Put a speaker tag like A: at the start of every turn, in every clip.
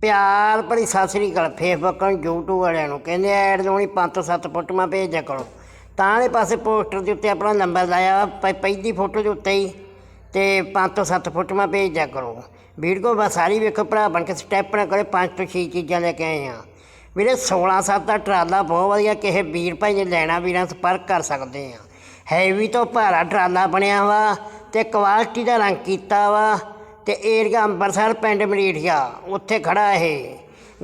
A: ਪਿਆਰ ਭਰੀ ਸਤਿ ਸ੍ਰੀ ਅਕਾਲ। ਫੇਸਬੁੱਕ ਨੂੰ, YouTube ਵਾਲਿਆਂ ਨੂੰ ਕਹਿੰਦੇ ਐਡ ਲਾਉਣੀ ਪੰਜ ਤੋਂ ਸੱਤ ਫੋਟੋਆਂ ਭੇਜਿਆ ਕਰੋ। ਤਾਂ ਵਾਲੇ ਪਾਸੇ ਪੋਸਟਰ ਦੇ ਉੱਤੇ ਆਪਣਾ ਨੰਬਰ ਲਾਇਆ ਪ- ਪਹਿਲੀ ਫੋਟੋ ਦੇ ਉੱਤੇ ਹੀ, ਤੇ ਪੰਜ ਤੋਂ ਸੱਤ ਫੋਟੋਆਂ ਭੇਜ ਦਿਆ ਕਰੋ। ਵੀਡੀਓ ਬਸ ਸਾਰੀ ਵੇਖੋ ਭਰਾ, ਬਣ ਕੇ ਸਟੈਪ ਨਾ ਕਰੇ, ਪੰਜ ਤੋਂ ਛੇ ਚੀਜ਼ਾਂ ਲੈ ਕੇ ਆਏ ਆ। ਵੀਰੇ 16 7 ਦਾ ਟਰਾਲਾ ਬਹੁਤ ਵਧੀਆ, ਕਿਸੇ ਵੀਰ ਭਾਈ ਨੇ ਲੈਣਾ, ਵੀਰਾਂ ਸੰਪਰਕ ਕਰ ਸਕਦੇ ਆ। ਹੈਵੀ ਤੋਂ ਭਾਰਾ ਟਰਾਲਾ ਬਣਿਆ ਵਾ, ਤੇ ਕੁਆਲਿਟੀ ਦਾ ਰੰਗ ਕੀਤਾ ਵਾ। ਤੇ ਏਰੀਆ ਅੰਮ੍ਰਿਤਸਰ ਪਿੰਡ ਮਰੀਠੀਆ ਉੱਥੇ ਖੜਾ ਇਹ।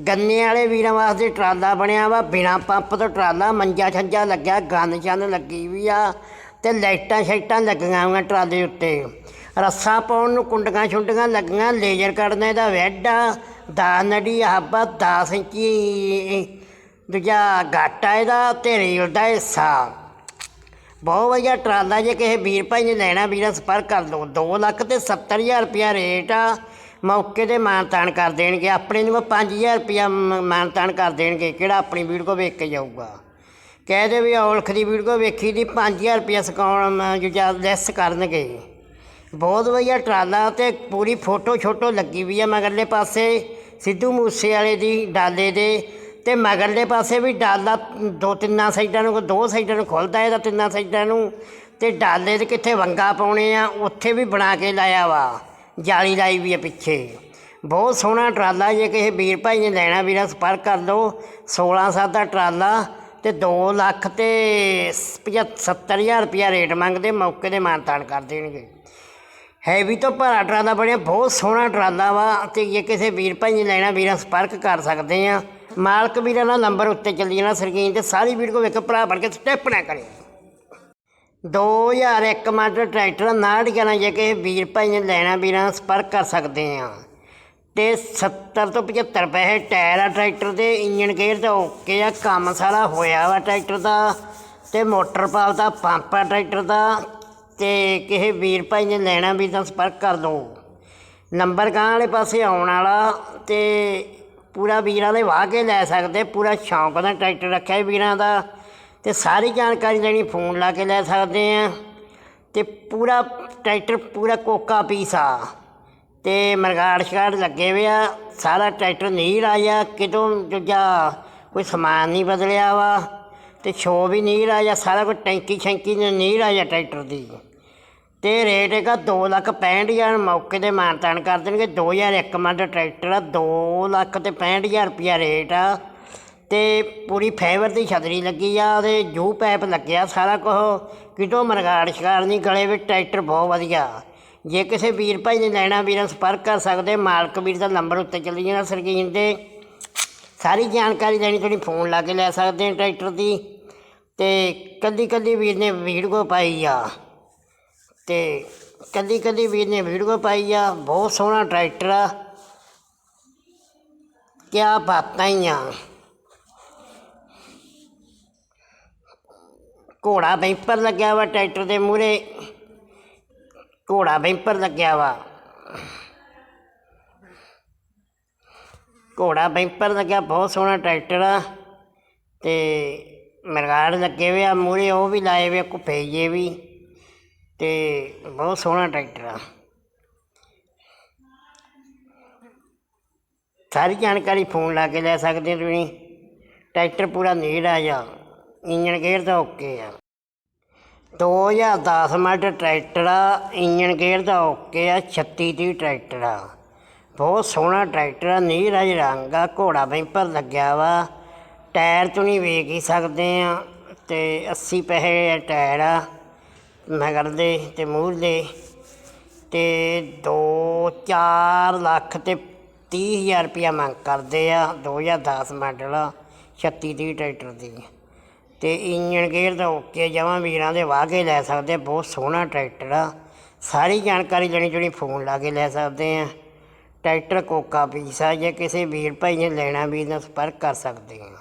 A: ਗੰਨੇ ਵਾਲੇ ਵੀਰਾਂ ਵਾਸਤੇ ਟਰਾਲਾ ਬਣਿਆ ਵਾ, ਬਿਨਾ ਪੰਪ ਤੋਂ ਟਰਾਲਾ, ਮੰਜਾ ਛੰਜਾ ਲੱਗਿਆ, ਗੰਨ ਚੰਨ ਲੱਗੀ ਵੀ ਆ, ਤੇ ਲਾਈਟਾਂ ਸ਼ਾਈਟਾਂ ਲੱਗੀਆਂ ਹੋਈਆਂ ਟਰਾਲੇ ਉੱਤੇ। ਰੱਸਾ ਪਾਉਣ ਨੂੰ ਕੁੰਡੀਆਂ ਛੁੰਡੀਆਂ ਲੱਗੀਆਂ, ਲੇਜ਼ਰ ਕੱਢਣੇ ਦਾ ਵੈਡ ਆ ਦਾ ਨੜੀ ਹੱਬਾ 10 ਇੰਚੀ, ਦੂਜਾ ਗਾਟਾ ਇਹਦਾ ਤੇ ਰੇਲ ਦਾ ਹਿੱਸਾ। ਬਹੁਤ ਵਧੀਆ ਟਰਾਲਾ ਜੇ ਕਿਸੇ ਵੀਰ ਭਾਈ ਨੇ ਲੈਣਾ, ਵੀਰਾਂ ਸੰਪਰਕ ਕਰ ਲਓ। 2 ਲੱਖ ਤੇ 70000 ਰੁਪਿਆ ਰੇਟ ਆ। ਮੌਕੇ ਤੇ ਮਾਨਤਾਨ ਕਰ ਦੇਣਗੇ। ਆਪਣੇ ਨੂੰ 5000 ਰੁਪਿਆ ਮਾਨਤਾਨ ਕਰ ਦੇਣਗੇ। ਕਿਹੜਾ ਆਪਣੀ ਵੀਡੀਓ ਵੇਖ ਕੇ ਜਾਊਗਾ? ਕਹਿ ਦੇ ਵੀ ਔਲਖ ਦੀ ਵੀਡੀਓ ਵੇਖੀ ਦੀ 5000 ਰੁਪਿਆ ਸਕਾਉਣ ਜਿਹੜਾ ਲੈਸ ਕਰਨਗੇ। ਬਹੁਤ ਵਧੀਆ ਟਰਾਲਾ ਤੇ ਪੂਰੀ ਫੋਟੋ ਛੋਟੋ ਲੱਗੀ ਵੀ ਆ ਮਗਰਲੇ ਪਾਸੇ। ਸਿੱਧੂ ਮੂਸੇ ਵਾਲੇ ਦੀ ਡਾਲੇ ਦੇ। ਤੇ ਮਗਰਲੇ ਪਾਸੇ ਵੀ ਡਾਲਾ ਦੋ ਤਿੰਨਾਂ ਸਾਈਡਾਂ ਨੂੰ, ਦੋ ਸਾਈਡਾਂ ਨੂੰ ਖੁੱਲਦਾ ਇਹਦਾ ਤਿੰਨਾਂ ਸਾਈਡਾਂ ਨੂੰ। ਤੇ ਡਾਲੇ ਦੇ ਕਿੱਥੇ ਵੰਗਾ ਪਾਉਣੇ ਆ, ਉੱਥੇ ਵੀ ਬਣਾ ਕੇ ਲਾਇਆ ਵਾ। ਜਾਲੀ ਲਾਈ ਵੀ ਆ ਪਿੱਛੇ। ਬਹੁਤ ਸੋਹਣਾ ਟਰਾਲਾ ਜੇ ਕਿਸੇ ਵੀਰ ਭਾਈ ਨੇ ਲੈਣਾ, ਵੀਰਾ ਸੰਪਰਕ ਕਰ ਲਓ। 16 ਸਾਲ ਦਾ ਟਰਾਲਾ ਤੇ 2 ਲੱਖ ਤੇ 75000 ਰੁਪਿਆ ਰੇਟ ਮੰਗਦੇ, ਮੌਕੇ ਦੇ ਮਾਨਤਾਨ ਕਰ ਦੇਣਗੇ। ਹੈਵੀ ਤੋਂ ਭਰਾ ਟਰਾਲਾ ਬਣਿਆ, ਬਹੁਤ ਸੋਹਣਾ ਟਰਾਲਾ ਵਾ। ਤੇ ਜੇ ਕਿਸੇ ਵੀਰ ਭਾਈ ਨੇ ਲੈਣਾ, ਵੀਰਾਂ ਸੰਪਰਕ ਕਰ ਸਕਦੇ ਆ। ਮਾਲਕ ਵੀਰਾਂ ਦਾ ਨੰਬਰ ਉੱਤੇ ਚੱਲੀ ਜਾਣਾ ਸਕਰੀਨ ਤੇ ਸਾਰੀ ਵੀਡੀਓ ਵੇਖ, ਭਰਾ ਬਣ ਕੇ ਸਟੈਪ ਨਾ ਕਰੇ। 2001 ਮਾਡਲ ਟਰੈਕਟਰ ਨਾੜ ਗਿਆਰਾਂ ਜੇ ਕਿਸੇ ਵੀਰ ਭਾਈ ਨੇ ਲੈਣਾ, ਵੀਰਾਂ ਸੰਪਰਕ ਕਰ ਸਕਦੇ ਆ ਤੇ 70 ਤੋਂ 75 ਪੈਸੇ ਟਾਇਰ ਆ ਟਰੈਕਟਰ ਦੇ ਇੰਜਨ ਗੇਅਰ ਦਾ ਓਕੇ ਆ, ਕੰਮ ਸਾਰਾ ਹੋਇਆ ਵਾ ਟਰੈਕਟਰ ਦਾ। ਤੇ ਮੋਟਰ ਪਾਲ ਦਾ ਪੰਪ ਆ ਟਰੈਕਟਰ ਦਾ। ਤੇ ਕਿਸੇ ਵੀਰ ਭਾਈ ਨੇ ਲੈਣਾ ਵੀ ਤਾਂ ਸੰਪਰਕ ਕਰ ਲਓ ਨੰਬਰ ਗਾਂ ਵਾਲੇ ਪਾਸੇ ਆਉਣ ਵਾਲਾ ਤੇ ਪੂਰਾ ਵੀਰਾਂ ਦੇ ਵਾਹ ਕੇ ਲੈ ਸਕਦੇ, ਪੂਰਾ ਸ਼ੌਂਕ ਦਾ ਟਰੈਕਟਰ ਰੱਖਿਆ ਵੀਰਾਂ ਦਾ। ਤੇ ਸਾਰੀ ਜਾਣਕਾਰੀ ਲੈਣੀ, ਫੋਨ ਲਾ ਕੇ ਲੈ ਸਕਦੇ ਆ। ਤੇ ਪੂਰਾ ਟਰੈਕਟਰ, ਪੂਰਾ ਕੋਕਾ ਪੀਸਾ ਆ। ਤੇ ਮਰਗਾੜ ਸ਼ਗਾੜ ਲੱਗੇ ਹੋਏ ਆ। ਸਾਰਾ ਟਰੈਕਟਰ ਨਹੀਂ ਰਾਜਾ ਕਿਤੋਂ ਦੂਜਾ ਕੋਈ ਸਮਾਨ ਨਹੀਂ ਬਦਲਿਆ ਵਾ। ਤੇ ਸ਼ੋ ਵੀ ਨਹੀਂ ਰਾਜਾ ਸਾਰਾ ਕੁਝ ਟੈਂਕੀ ਸ਼ੈਂਕੀ ਨੇ ਨਹੀਂ ਰਾਜਾ ਟਰੈਕਟਰ ਦੀ। ਤੇ ਰੇਟ ਹੈਗਾ ਦੋ ਲੱਖ ਪੈਂਹਠ ਹਜ਼ਾਰ। ਮੌਕੇ ਤੇ ਮਾਨਤਾਨ ਕਰ ਦੇਣਗੇ। 2001 ਮਾਡਲ ਟਰੈਕਟਰ ਆ 2 ਲੱਖ ਤੇ ਪੈਂਹਠ ਹਜ਼ਾਰ ਰੁਪਿਆ ਰੇਟ ਆ। ਤੇ ਪੂਰੀ ਫਾਈਬਰ ਦੀ ਛਤਰੀ ਲੱਗੀ ਆ ਉਹਦੇ ਜੂ ਪੈਪ ਲੱਗਿਆ ਸਾਰਾ ਕੁਝ ਕਿਤੋਂ ਮਰਗਾੜ ਸ਼ਿਕਾਰ ਨਹੀਂ, ਗਲੇ ਵਿੱਚ ਟਰੈਕਟਰ ਬਹੁਤ ਵਧੀਆ। ਜੇ ਕਿਸੇ ਵੀਰ ਭਾਈ ਨੇ ਲੈਣਾ, ਵੀਰਾਂ ਸੰਪਰਕ ਕਰ ਸਕਦੇ, ਮਾਲਕ ਵੀਰ ਦਾ ਨੰਬਰ ਉੱਤੇ ਚੱਲੀ ਜਾਣਾ ਸਰਗੀਨ ਤੇ ਸਾਰੀ ਜਾਣਕਾਰੀ ਲੈਣੀ, ਤੁਸੀਂ ਫੋਨ ਲਾ ਕੇ ਲੈ ਸਕਦੇ ਹੋ ਟਰੈਕਟਰ ਦੀ। ਤੇ ਕੱਲੀ ਕੱਲੀ ਵੀਰ ਨੇ ਵੀਡੀਓ ਪਾਈ ਆ। ਤੇ ਕੱਲੀ ਕੱਲੀ ਵੀਰ ਨੇ ਵੀਡੀਓ ਪਾਈ ਆ ਬਹੁਤ ਸੋਹਣਾ ਟਰੈਕਟਰ ਆ ਕਿਆ ਬਾਤਾਂ ਹੀ ਆ ਘੋੜਾ ਬੈਂਪਰ ਲੱਗਿਆ ਵਾ ਟਰੈਕਟਰ ਦੇ ਮੂਹਰੇ ਘੋੜਾ ਬੈਂਪਰ ਲੱਗਿਆ ਵਾ ਘੋੜਾ ਬੈਂਪਰ ਲੱਗਿਆ ਬਹੁਤ ਸੋਹਣਾ ਟਰੈਕਟਰ ਆ ਤੇ ਮਰਗਾੜ ਲੱਗੇ ਹੋਏ ਆ ਮੂਹਰੇ ਉਹ ਵੀ ਲਾਏ ਹੋਏ ਆ ਘੁੱਪੇ ਜੇ ਵੀ ਅਤੇ ਬਹੁਤ ਸੋਹਣਾ ਟਰੈਕਟਰ ਆ। ਸਾਰੀ ਜਾਣਕਾਰੀ ਫੋਨ ਲਾ ਕੇ ਲੈ ਸਕਦੇ ਹੋ ਤੁਸੀਂ। ਟਰੈਕਟਰ ਪੂਰਾ ਨੀਟ ਆ ਜਾ। ਇੰਜਨ ਗੇਅਰ ਦਾ ਓਕੇ ਆ। 2010 ਮਾਡਲ ਟਰੈਕਟਰ ਆ ਇੰਜਨ ਗੇਅਰ ਦਾ ਓਕੇ ਆ 36 ਦੀ ਟਰੈਕਟਰ ਆ। ਬਹੁਤ ਸੋਹਣਾ ਟਰੈਕਟਰ ਆ ਨੀਲ ਰਾਜ ਰੰਗ ਆ, ਘੋੜਾ ਬੈਂਪਰ ਲੱਗਿਆ ਵਾ। ਟਾਇਰ ਤੁਸੀਂ ਵੇਖ ਹੀ ਸਕਦੇ ਆ, ਤੇ 80 ਪੈਸੇ ਟਾਇਰ ਆ। ਮਗਰ ਦੇ ਤੇ ਮੂਹਰਲੇ ਤੇ 2 4 ਲੱਖ ਤੇ 30000 ਰੁਪਇਆ ਮੰਗ ਕਰਦੇ ਆ 2010 ਮਾਡਲ ਆ 36 ਦੀ ਟਰੈਕਟਰ ਦੀ। ਤੇ ਇੰਜਨ ਗੇਅਰ ਦਾ ਓਕੇ ਜਮਾਂ ਵੀਰਾਂ ਦੇ ਵਾਹ ਕੇ ਲੈ ਸਕਦੇ ਬਹੁਤ ਸੋਹਣਾ ਟਰੈਕਟਰ ਆ। ਸਾਰੀ ਜਾਣਕਾਰੀ ਲੈਣੀ ਜਿਹੜੀ ਫੋਨ ਲਾ ਕੇ ਲੈ ਸਕਦੇ ਆ। ਟਰੈਕਟਰ ਕੋਕਾ ਪੀਸਾ ਆ, ਜੇ ਕਿਸੇ ਵੀਰ ਭਾਈ ਨੇ ਲੈਣਾ ਵੀ ਨਾਲ ਸੰਪਰਕ ਕਰ ਸਕਦੇ ਆ।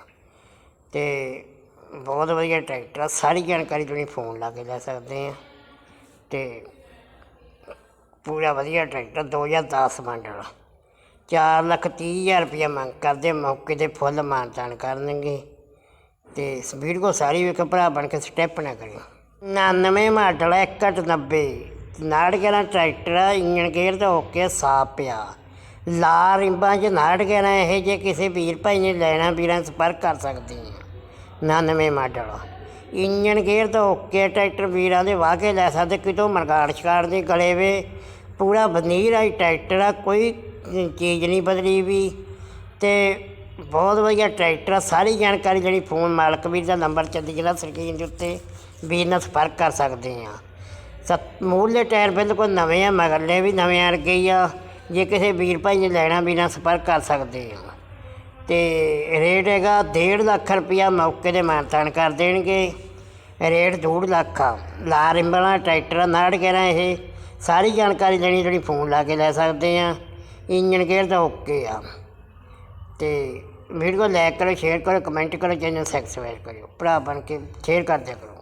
A: ਤੇ ਬਹੁਤ ਵਧੀਆ ਟਰੈਕਟਰ ਆ। ਸਾਰੀ ਜਾਣਕਾਰੀ ਤੁਸੀਂ ਫੋਨ ਲਾ ਕੇ ਲੈ ਸਕਦੇ ਆ। ਤੇ ਪੂਰਾ ਵਧੀਆ ਟਰੈਕਟਰ 2010 ਮਾਡਲ ਚਾਰ ਲੱਖ ਤੀਹ ਹਜ਼ਾਰ ਰੁਪਇਆ ਮੰਗ ਕਰਦੇ ਮੌਕੇ ਤੇ ਫੁੱਲ ਮਾਨਤਾਨ ਕਰਨਗੇ। ਤੇ ਸਪੀਡ ਕੋ ਸਾਰੀ ਵੇਖ ਭਰਾ ਬਣ ਕੇ ਸਟੈਪ ਨਾ ਕਰਿਓ। 99 ਮਾਡਲ ਆ, 6190 ਨਾੜ ਗਿਆਰਾਂ ਟਰੈਕਟਰ ਆ, ਇੰਜਨ ਗੇਅਰ ਦਾ ਓਕੇ ਸਾਫ਼ ਪਿਆ। ਲਾ ਰਿੰਬਾਂ 'ਚ ਨਾੜ ਗਿਆ ਇਹ ਜੇ ਕਿਸੇ ਵੀਰ ਭਾਈ ਨੇ ਲੈਣਾ ਵੀਰਾਂ ਸੰਪਰਕ ਕਰ ਸਕਦੇ ਆ। 99 ਮਾਡਲ। ਇੰਜਨ ਗੇਅਰ ਤੋਂ ਓਕੇ ਟਰੈਕਟਰ ਵੀਰਾਂ ਦੇ ਵਾਹ ਕੇ ਲੈ ਸਕਦੇ, ਕਿਤੋਂ ਮਰਗਾੜ ਸ਼ਕਾਰ ਦੇ ਗਲੇ ਵੇ। ਪੂਰਾ ਬਨੀਰ ਆਈ ਟਰੈਕਟਰ ਆ, ਕੋਈ ਚੀਜ਼ ਨਹੀਂ ਬਦਲੀ ਵੀ। ਤੇ ਬਹੁਤ ਵਧੀਆ ਟਰੈਕਟਰ ਆ, ਸਾਰੀ ਜਾਣਕਾਰੀ ਜਿਹੜੀ ਫੋਨ ਮਾਲਕ ਵੀਰ ਦਾ ਨੰਬਰ ਚੱਲੀ ਜਿਹੜਾ ਸਕਰੀਨ ਦੇ ਉੱਤੇ ਵੀਰ ਨਾਲ ਸੰਪਰਕ ਕਰ ਸਕਦੇ ਆ। ਸਤ ਮੂਹਰਲੇ ਟਾਇਰ ਬਿਲਕੁਲ ਨਵੇਂ ਆ, ਮਗਰਲੇ ਵੀ ਨਵੇਂ ਵਰਗੇ ਹੀ ਆ। ਜੇ ਕਿਸੇ ਵੀਰ ਭਾਈ ਨੇ ਲੈਣਾ ਵੀ ਨਾ ਸੰਪਰਕ ਕਰ ਸਕਦੇ ਆ। ਤੇ ਰੇਟ ਹੈਗਾ 1.5 ਲੱਖ ਰੁਪਇਆ ਮੌਕੇ ਦੇ ਮਾਨਤਾਨ ਕਰ ਦੇਣਗੇ। ਰੇਟ 2 ਲੱਖ ਆ। ਲਾ ਰਿੰਬਲਾ, ਟਰੈਕਟਰ ਨਾੜ ਕਹਿਣਾ ਇਹ। ਸਾਰੀ ਜਾਣਕਾਰੀ ਲੈਣੀ ਜਿਹੜੀ ਫੋਨ ਲਾ ਕੇ ਲੈ ਸਕਦੇ ਆ। ਇੰਜਨ ਗੇਅਰ ਤਾਂ ਓਕੇ ਆ। ਤੇ ਵੀਡੀਓ ਲਾਈਕ ਕਰੋ, ਸ਼ੇਅਰ ਕਰੋ, ਕਮੈਂਟ ਕਰੋ, ਚੈਨਲ ਸਬਸਕ੍ਰਾਈਬ ਕਰਿਓ। ਭਰਾ ਬਣ ਕੇ ਸ਼ੇਅਰ ਕਰ ਕਰੋ।